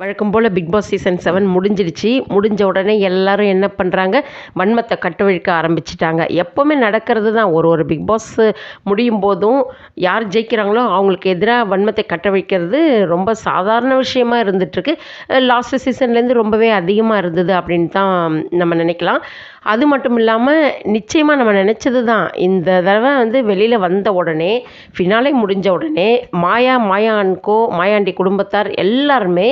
வழக்கம் போல் Bigg Boss season seven முடிஞ்சிடுச்சு. முடிஞ்ச உடனே எல்லாரும் என்ன பண்ணுறாங்க வன்மத்தை கட்டவிழ்க்க ஆரம்பிச்சிட்டாங்க. எப்போவுமே நடக்கிறது தான் ஒரு ஒரு பிக் பாஸ் முடியும் போதும் யார் ஜெயிக்கிறாங்களோ அவங்களுக்கு எதிராக வன்மத்தை கட்டவிழ்க்கிறது ரொம்ப சாதாரண விஷயமா இருந்துகிட்ருக்கு லாஸ்ட் சீசன்லேருந்து ரொம்பவே அதிகமாக இருந்தது அப்படின்னு தான் நம்ம நினைக்கலாம். அது மட்டும் இல்லாமல் நிச்சயமாக நம்ம நினச்சது தான் இந்த தடவை வந்து வெளியில் வந்த உடனே ஃபினாலே முடிஞ்ச உடனே மாயா மாயான்கோ மாயாண்டி குடும்பத்தார் எல்லாருமே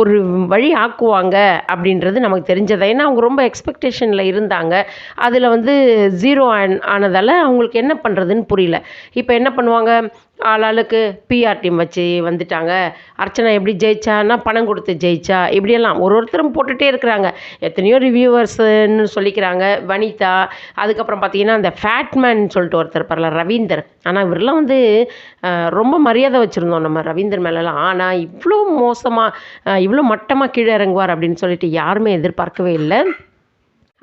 ஒரு வழி ஆக்குவாங்க அப்படின்றது நமக்கு தெரிஞ்சது? ஏன்னா அவங்க ரொம்ப எக்ஸ்பெக்டேஷனில் இருந்தாங்க. அதில் வந்து ஜீரோ ஆனதால் அவங்களுக்கு என்ன பண்ணுறதுன்னு புரியல. இப்போ என்ன பண்ணுவாங்க? ஆளாளுக்கு பிஆர் டீம் வச்சு வந்துட்டாங்க. அர்ச்சனா எப்படி ஜெயிச்சான்னா பணம் கொடுத்து ஜெயிச்சா இப்படியெல்லாம் ஒரு ஒருத்தரும் போட்டுகிட்டே இருக்கிறாங்க. எத்தனையோ ரிவ்யூவர்ஸ்ன்னு சொல்லிக்கிறாங்க. வனிதா அதுக்கப்புறம் பார்த்தீங்கன்னா அந்த ஃபேட்மேன் சொல்லிட்டு ஒருத்தர் பரல ரவீந்தர். ஆனால் இவரெல்லாம் வந்து ரொம்ப மரியாதை வச்சுருந்தோம் நம்ம ரவீந்தர் மேலெலாம் ஆனால் இவ்வளோ மோசமாக இவ்வளோ மட்டமாக கீழே இறங்குவார் அப்படின்னு சொல்லிட்டு யாருமே எதிர்பார்க்கவே இல்லை.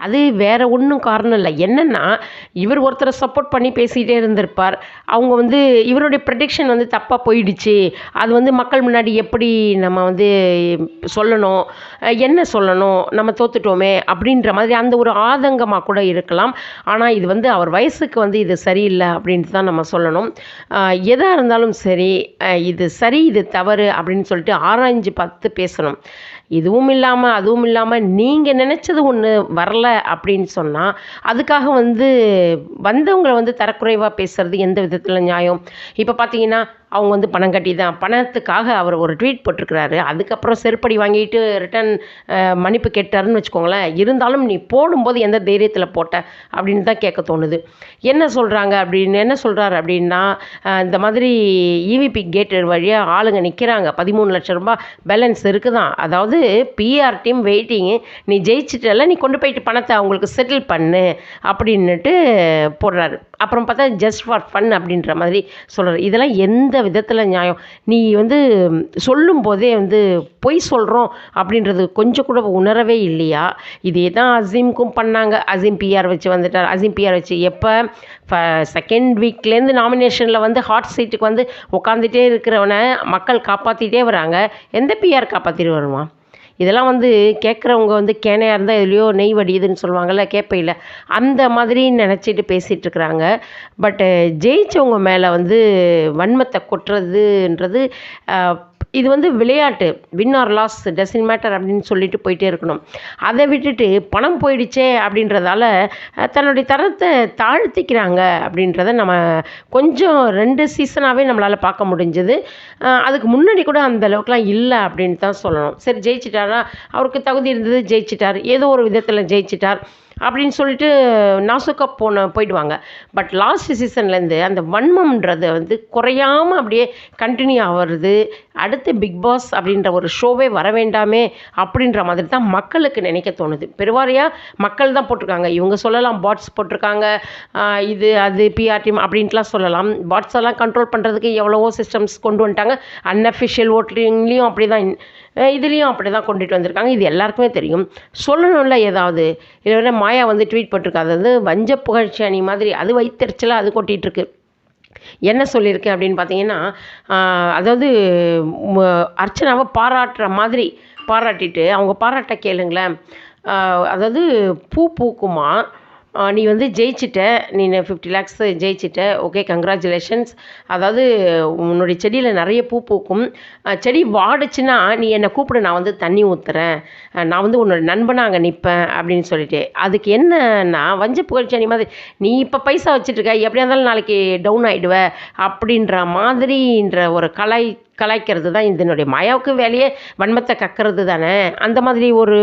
அது வேறு ஒன்றும் காரணம் இல்லை. என்னென்னா இவர் ஒருத்தரை சப்போர்ட் பண்ணி பேசிகிட்டே இருந்திருப்பார். அவங்க வந்து இவருடைய ப்ரடிக்ஷன் வந்து தப்பாக போயிடுச்சு. அது வந்து மக்கள் முன்னாடி எப்படி நம்ம வந்து சொல்லணும் என்ன சொல்லணும் நம்ம தோத்துட்டோமே அப்படின்ற மாதிரி அந்த ஒரு ஆதங்கமாக கூட இருக்கலாம். ஆனால் இது வந்து அவர் வயசுக்கு வந்து இது சரியில்லை அப்படின்ட்டு தான் நம்ம சொல்லணும். எதாக இருந்தாலும் சரி இது சரி இது தவறு அப்படின்னு சொல்லிட்டு ஆராய்ஞ்சு பார்த்து பேசணும். இதுவும் இல்லாமல் அதுவும் இல்லாமல் நீங்கள் நினச்சது ஒன்று வரல அப்படின்னு சொன்னால் அதுக்காக வந்து வந்தவங்களை வந்து தரக்குறைவாக பேசுகிறது எந்த விதத்தில் நியாயம்? இப்போ பார்த்தீங்கன்னா அவங்க வந்து பணம் கட்டி தான் பணத்துக்காக அவர் ஒரு ட்வீட் போட்டிருக்கிறாரு. அதுக்கப்புறம் செருப்படி வாங்கிட்டு ரிட்டன் மன்னிப்பு கேட்டாருன்னு வச்சுக்கோங்களேன். இருந்தாலும் நீ போடும்போது எந்த தைரியத்தில் போட்ட அப்படின்னு தான் கேட்க தோணுது. என்ன சொல்கிறாங்க அப்படின்னு என்ன சொல்கிறாரு அப்படின்னா இந்த மாதிரி இவிபி கேட் வழியாக ஆளுங்க நிற்கிறாங்க பதிமூணு லட்சம் ரூபாய் பேலன்ஸ் இருக்குதான். அதாவது பிஆர் டீம் வெயிட்டிங்கு நீ ஜெயிச்சிட்டல நீ கொண்டு போயிட்டு பணத்தை அவங்களுக்கு செட்டில் பண்ணு அப்படின்னுட்டு போடுறாரு. அப்புறம் பார்த்தா ஜஸ்ட் ஃபார் ஃபன் அப்படின்ற மாதிரி சொல்கிறார் இதெல்லாம் எந்த விதத்தில் நியாயம்? நீ வந்து சொல்லும் போதே வந்து பொய் சொல்கிறோம் அப்படின்றது கொஞ்சம் கூட உணரவே இல்லையா? இதே தான் அசீம்க்கும் பண்ணாங்க. அசீம் பிஆர் வச்சு வந்துட்டார். அசீம் பிஆர் வச்சு எப்போ? செகண்ட் வீக்லேருந்து நாமினேஷனில் வந்து ஹாட் சீட்டுக்கு வந்து உட்காந்துட்டே இருக்கிறவனை மக்கள் காப்பாற்றிட்டே வராங்க. எந்த பிஆர் காப்பாற்றிட்டு வருவான் இதெல்லாம் வந்து கேட்குறவங்க வந்து கேனையாக இருந்தால் எதுலையோ நெய் வடியுதுன்னு சொல்லுவாங்கள்ல கேட்பையில் அந்த மாதிரி நினச்சிட்டு பேசிகிட்டு இருக்கிறாங்க. பட்டு ஜெயித்தவங்க மேலே வந்து வன்மத்தை கொட்டுறதுன்றது இது வந்து விளையாட்டு. Win or loss doesn't matter அப்படின்னு சொல்லிட்டு போயிட்டே இருக்கணும். அதை விட்டுட்டு பணம் போயிடுச்சே அப்படின்றதால தன்னுடைய தரத்தை தாழ்த்திக்கிறாங்க அப்படின்றத நம்ம கொஞ்சம் ரெண்டு சீசனாகவே நம்மளால் பார்க்க முடிஞ்சது. அதுக்கு முன்னாடி கூட அந்த அளவுக்குலாம் இல்லை அப்படின்னு தான் சொல்லணும். சரி ஜெயிச்சிட்டாரா? அவருக்கு தகுதி இருந்தது ஜெயிச்சிட்டார். ஏதோ ஒரு விதத்தில் ஜெயிச்சிட்டார். அப்படின்னு சொல்லிட்டு நாசுக்கா போன போயிடுவாங்க. பட் லாஸ்ட் சீசன்லேருந்து அந்த வன்மம்ன்றதை வந்து குறையாமல் அப்படியே கண்டினியூ ஆகிறது அடுத்து பிக் பாஸ் அப்படின்ற ஒரு ஷோவே வர வேண்டாமே அப்படின்ற மாதிரி தான் மக்களுக்கு நினைக்க தோணுது. பெருவாரியாக மக்கள் தான் போட்டிருக்காங்க. இவங்க சொல்லலாம் பாட்ஸ் போட்டிருக்காங்க. இது அது பிஆர் டீம் அப்படின்ட்டுலாம் சொல்லலாம். பாட்ஸ் எல்லாம் கண்ட்ரோல் பண்ணுறதுக்கு எவ்வளவோ சிஸ்டம்ஸ் கொண்டு வந்துட்டாங்க. அன்அஃபிஷியல் ஓட்டிங்லேயும் அப்படி தான் இதுலேயும் அப்படி தான் கொண்டுட்டு வந்திருக்காங்க. இது எல்லாருக்குமே தெரியும். சொல்லணும்ல ஏதாவது. இதில் வேறு மாயா வந்து ட்வீட் போட்டிருக்கா அது வஞ்ச புகழ்ச்சி அணி மாதிரி அது வைத்தறிச்சலாக அது கொட்டிகிட்ருக்கு என்ன சொல்லியிருக்கேன் அப்படின்னு பார்த்தீங்கன்னா அதாவது அர்ச்சனாவை பாராட்டுற மாதிரி பாராட்டிட்டு அவங்க பாராட்ட கேளுங்களேன். அதாவது பூ பூக்குமா நீ வந்து ஜெயிச்சிட்ட. நீ ஃபிஃப்டி லேக்ஸ் ஜெயிச்சிட்ட. ஓகே கங்க்ராச்சுலேஷன்ஸ் அதாவது உன்னுடைய செடியில் நிறைய பூ பூக்கும். செடி வாடுச்சுன்னா நீ என்னை கூப்பிடு நான் வந்து தண்ணி ஊற்றுறேன் நான் வந்து உன்னோட நண்பனாக அங்கே நிற்பேன் அப்படின்னு சொல்லிட்டு. அதுக்கு என்னன்னா வஞ்ச புகழ்ச்சி அணி மாதிரி நீ இப்போ பைசா வச்சுட்ருக்க எப்படியா இருந்தாலும் நாளைக்கு டவுன் ஆகிடுவ அப்படின்ற மாதிரின்ற ஒரு கலை கலாய்க்கிறது தான் இதனுடைய மாயாவுக்கு வேலையே வன்மத்தை கக்கிறது தானே. அந்த மாதிரி ஒரு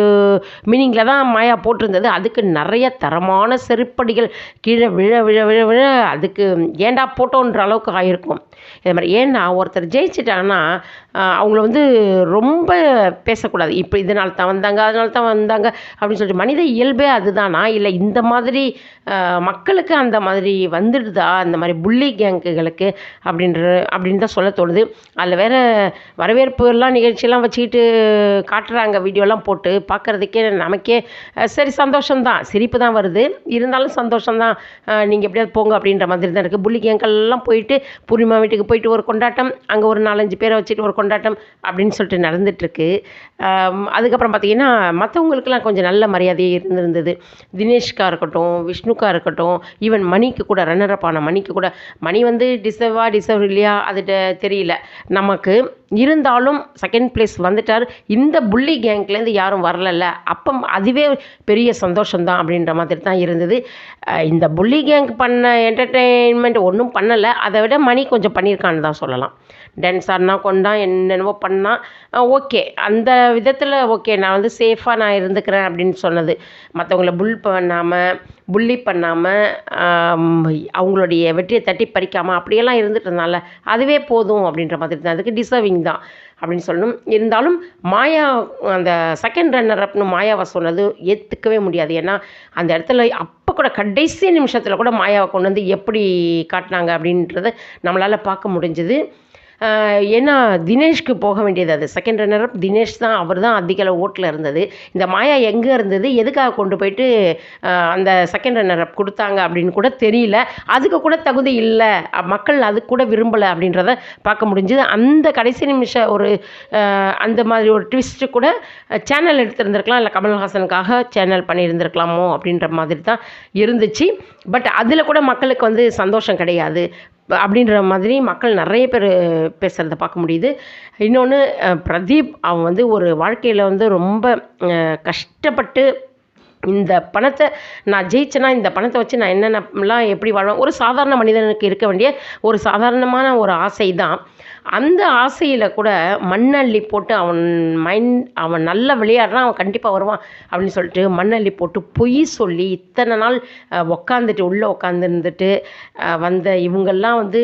மீனிங்கில் தான் மாயா போட்டிருந்தது. அதுக்கு நிறைய தரமான செருப்படிகள் கீழே விழ விழ விழ விழ அதுக்கு ஏன்டா போட்டோன்ற அளவுக்கு ஆயிருக்கும். இது மாதிரி ஏன்னா ஒருத்தர் ஜெயிச்சிட்டாங்கன்னா அவங்கள வந்து ரொம்ப பேசக்கூடாது. இப்போ இதனால தான் வந்தாங்க அதனால தான் வந்தாங்க அப்படின்னு சொல்லிட்டு மனித இயல்பே அதுதானா? இல்லை இந்த மாதிரி மக்களுக்கு அந்த மாதிரி வந்துடுதா? அந்த மாதிரி புள்ளி கேங்குகளுக்கு அப்படின்ற அப்படின்னு தான் சொல்ல தோணுது. அதில் வேறு வரவேற்பு எல்லாம் நிகழ்ச்சியெல்லாம் வச்சுக்கிட்டு காட்டுறாங்க வீடியோலாம் போட்டு. பார்க்குறதுக்கே நமக்கே சரி சந்தோஷம்தான். சிரிப்பு தான் வருது. இருந்தாலும் சந்தோஷம்தான். நீங்கள் எப்படியாவது போங்க அப்படின்ற மாதிரி தான் இருக்குது புள்ளி கேங்கெல்லாம் போயிட்டு பூர்ணிமா வீட்டுக்கு போயிட்டு ஒரு கொண்டாட்டம் அங்கே ஒரு நாலஞ்சு பேரை வச்சுட்டு ஒரு கொண்டாட்டம் அப்படின்னு சொல்லிட்டு நடந்துகிட்ருக்கு அதுக்கப்புறம் பார்த்தீங்கன்னா மற்றவங்களுக்கெல்லாம் கொஞ்சம் நல்ல மரியாதையே இருந்திருந்தது. தினேஷ்கா இருக்கட்டும் விஷ்ணுக்கா இருக்கட்டும் ஈவன் மணிக்கு கூட ரன்னரப் ஆன மணிக்கு கூட. மணி வந்து டிசர்வா டிசர்வ் இல்லையா அது தெரியல. நம்ம நமக்கு இருந்தாலும் செகண்ட் பிளேஸ் வந்துட்டார். இந்த புள்ளி கேங்க்லேருந்து யாரும் வரலல்ல. அப்போ அதுவே பெரிய சந்தோஷம்தான் அப்படின்ற மாதிரி தான் இருந்தது இந்த புள்ளி கேங் பண்ண என்டர்டெயின்மெண்ட் ஒன்றும் பண்ணலை. அதை விட மணி கொஞ்சம் பண்ணியிருக்கான்னு தான் சொல்லலாம். டான்ஸ் ஆடினா கொண்டா என்னென்னவோ பண்ணால் ஓகே அந்த விதத்தில் ஓகே நான் வந்து சேஃபாக நான் இருந்துக்கிறேன் அப்படின்னு சொன்னது. மற்றவங்கள புல் பண்ணாமல் புள்ளி பண்ணாமல் அவங்களுடைய வெற்றியை தட்டி பறிக்காமல் அப்படியெல்லாம் இருந்துட்டு இருந்தால அதுவே போதும் அப்படின்ற மாதிரி தான் அதுக்கு டிசர்விங் தான் அப்படின்னு சொல்லணும். இருந்தாலும் மாயா அந்த செகண்ட் ரன்னர் அப்னு மாயாவை சொன்னது ஏற்றுக்கவே முடியாது. ஏன்னா அந்த இடத்துல அப்போ கூட கடைசி நிமிஷத்தில் கூட மாயாவை கொண்டு வந்து எப்படி காட்டினாங்க அப்படின்றத நம்மளால் பார்க்க முடிஞ்சுது. ஏன்னா தினேஷ்க்கு போக வேண்டியது அது. செகண்ட் ரன்னர் அப் தினேஷ் தான் அவர் தான் அதிக அளவு ஓட்டில் இருந்தது. இந்த மாயா எங்கே இருந்தது? எதுக்காக கொண்டு போயிட்டு அந்த செகண்ட் ரன்னர் அப் கொடுத்தாங்க அப்படின்னு கூட தெரியல. அதுக்கு கூட தகுதி இல்லை. மக்கள் அது கூட விரும்பலை அப்படின்றத பார்க்க முடிஞ்சுது. அந்த கடைசி நிமிஷம் ஒரு அந்த மாதிரி ஒரு ட்விஸ்ட்டு கூட சேனல் எடுத்திருந்திருக்கலாம். இல்லை கமல்ஹாசனுக்காக சேனல் பண்ணியிருந்திருக்கலாமோ அப்படின்ற மாதிரி தான் இருந்துச்சு. பட் அதில் கூட மக்களுக்கு வந்து சந்தோஷம் கிடையாது. அப்படின்ற மாதிரி மக்கள் நிறைய பேர் பேசுகிறத பார்க்க முடியுது. இன்னொன்று பிரதீப் அவன் வந்து ஒரு வாழ்க்கையில் வந்து ரொம்ப கஷ்டப்பட்டு இந்த பணத்தை நான் ஜெயிச்சேன்னா இந்த பணத்தை வச்சு நான் என்னென்னலாம் எப்படி வாழ்வேன்? ஒரு சாதாரண மனிதனுக்கு இருக்க வேண்டிய ஒரு சாதாரணமான ஒரு ஆசை தான் அந்த ஆசையில் கூட மண்ணள்ளி போட்டு அவன் மைண்ட் அவன் நல்லா விளையாடுறான் அவன் கண்டிப்பாக வருவான் அப்படின்னு சொல்லிட்டு மண்ணள்ளி போட்டு பொய் சொல்லி இத்தனை நாள் உக்காந்துட்டு உள்ளே உக்காந்துருந்துட்டு வந்த இவங்கெல்லாம் வந்து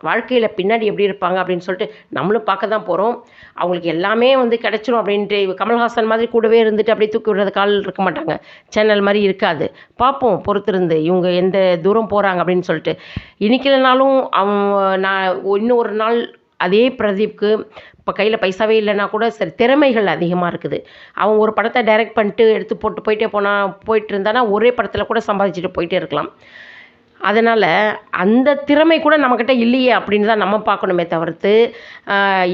வாழ்க்கையில் பின்னாடி எப்படி இருப்பாங்க அப்படின்னு சொல்லிட்டு நம்மளும் பார்க்க தான் போகிறோம் அவங்களுக்கு எல்லாமே வந்து கிடைச்சிரும் அப்படின்ட்டு கமல்ஹாசன் மாதிரி கூடவே இருந்துட்டு அப்படியே தூக்கி விடுறது கால் இருக்க மாட்டாங்க. சேனல் மாதிரி இருக்காது. பார்ப்போம் பொறுத்திருந்து இவங்க எந்த தூரம் போகிறாங்க அப்படின்னு சொல்லிட்டு. இன்னைக்கு இல்லைனாலும் அவன் நான் இன்னும் ஒரு நாள் அதே பிரதீப்க்கு இப்போ கையில் பைசாவே இல்லைன்னா கூட சரி திறமைகள் அதிகமாக இருக்குது. அவன் ஒரு படத்தை டைரக்ட் பண்ணிட்டு எடுத்து போட்டு போயிட்டே போனால் போயிட்டு இருந்தானா ஒரே படத்தில் கூட சம்பாதிச்சுட்டு போயிட்டே இருக்கலாம். அதனால் அந்த திறமை கூட நம்மக்கிட்ட இல்லையே அப்படின்னு தான் நம்ம பார்க்கணுமே தவிர்த்து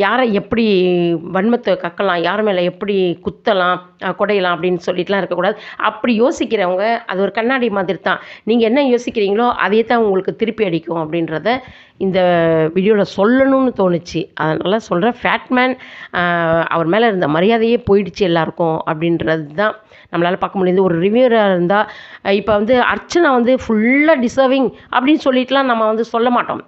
யாரை எப்படி வன்மத்தை கக்கலாம் யார் மேலே எப்படி குத்தலாம் குடையலாம் அப்படின்னு சொல்லிட்டுலாம் இருக்கக்கூடாது. அப்படி யோசிக்கிறவங்க அது ஒரு கண்ணாடி மாதிரி தான் நீங்கள் என்ன யோசிக்கிறீங்களோ அதே தான் உங்களுக்கு திருப்பி அடிக்கும் அப்படின்றத இந்த வீடியோவில் சொல்லணும்னு தோணுச்சு. அதனால் சொல்கிறேன் ஃபேட்மேன் அவர் மேலே இருந்த மரியாதையே போயிடுச்சு எல்லாருக்கும் அப்படின்றது தான் நம்மளால் பார்க்க முடியுது. ஒரு ரிவ்யூராக இருந்தால் இப்போ வந்து அர்ச்சனா வந்து ஃபுல்லாக டிசர்விங் அப்படின்னு சொல்லிட்டுலாம் நம்ம வந்து சொல்ல மாட்டோம்.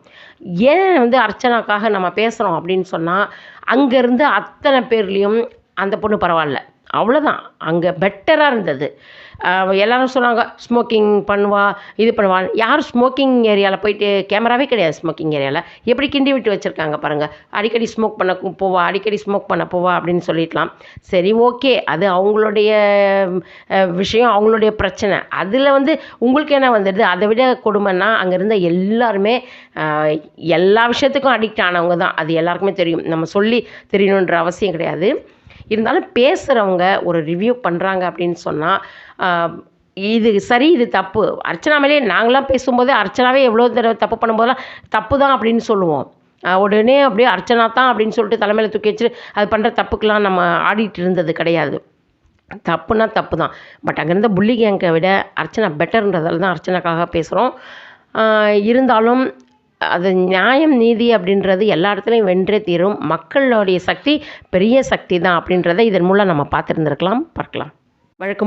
ஏன் வந்து அர்ச்சனாக்காக நம்ம பேசுகிறோம் அப்படின்னு சொன்னால் அங்கேருந்து அத்தனை பேர்லேயும் அந்த பொண்ணு பரவாயில்ல. அவ்வளோதான் அங்கே பெட்டராக இருந்தது. எல்லோரும் சொன்னாங்க ஸ்மோக்கிங் பண்ணுவா இது பண்ணுவா. யாரும் ஸ்மோக்கிங் ஏரியாவில் போயிட்டு கேமராவே கிடையாது ஸ்மோக்கிங் ஏரியாவில் எப்படி கிண்டி விட்டு வச்சுருக்காங்க பாருங்கள் அடிக்கடி ஸ்மோக் பண்ண போவா அடிக்கடி ஸ்மோக் பண்ண போவா அப்படின்னு சொல்லிடலாம். சரி ஓகே அது அவங்களுடைய விஷயம் அவங்களுடைய பிரச்சனை. அதில் வந்து உங்களுக்கு என்ன வந்துடுது? அதை விட கொடுமைன்னா அங்கே இருந்த எல்லாருமே எல்லா விஷயத்துக்கும் அடிக்ட் ஆனவங்க தான். அது எல்லாருக்குமே தெரியும். நம்ம சொல்லி தெரியணுன்ற அவசியம் கிடையாது. இருந்தாலும் பேசுகிறவங்க ஒரு ரிவ்யூ பண்ணுறாங்க அப்படின்னு சொன்னால் இது சரி இது தப்பு. அர்ச்சனா மேலேயே நாங்களாம் பேசும்போதே அர்ச்சனாவே எவ்வளோ தடவை தப்பு பண்ணும்போதெல்லாம் தப்பு தான் அப்படின்னு சொல்லுவோம். உடனே அப்படியே அர்ச்சனா தான் அப்படின்னு சொல்லிட்டு தலைமையில் தூக்கி வச்சு அது பண்ணுற தப்புக்கெலாம் நம்ம ஆடிட்டு இருந்தது கிடையாது. தப்புனா தப்பு தான் பட் அங்கேருந்த புள்ளி கேங்கை விட அர்ச்சனா பெட்டர்ன்றதால தான் அர்ச்சனாக்காக பேசுகிறோம் இருந்தாலும் அது நியாயம் நீதி அப்படின்றது எல்லா இடத்துலையும் வென்றே தீரும். மக்களுடைய சக்தி பெரிய சக்தி தான் அப்படின்றத இதன் மூலம் நம்ம பார்த்துருந்துருக்கலாம். பார்க்கலாம். வழக்கம்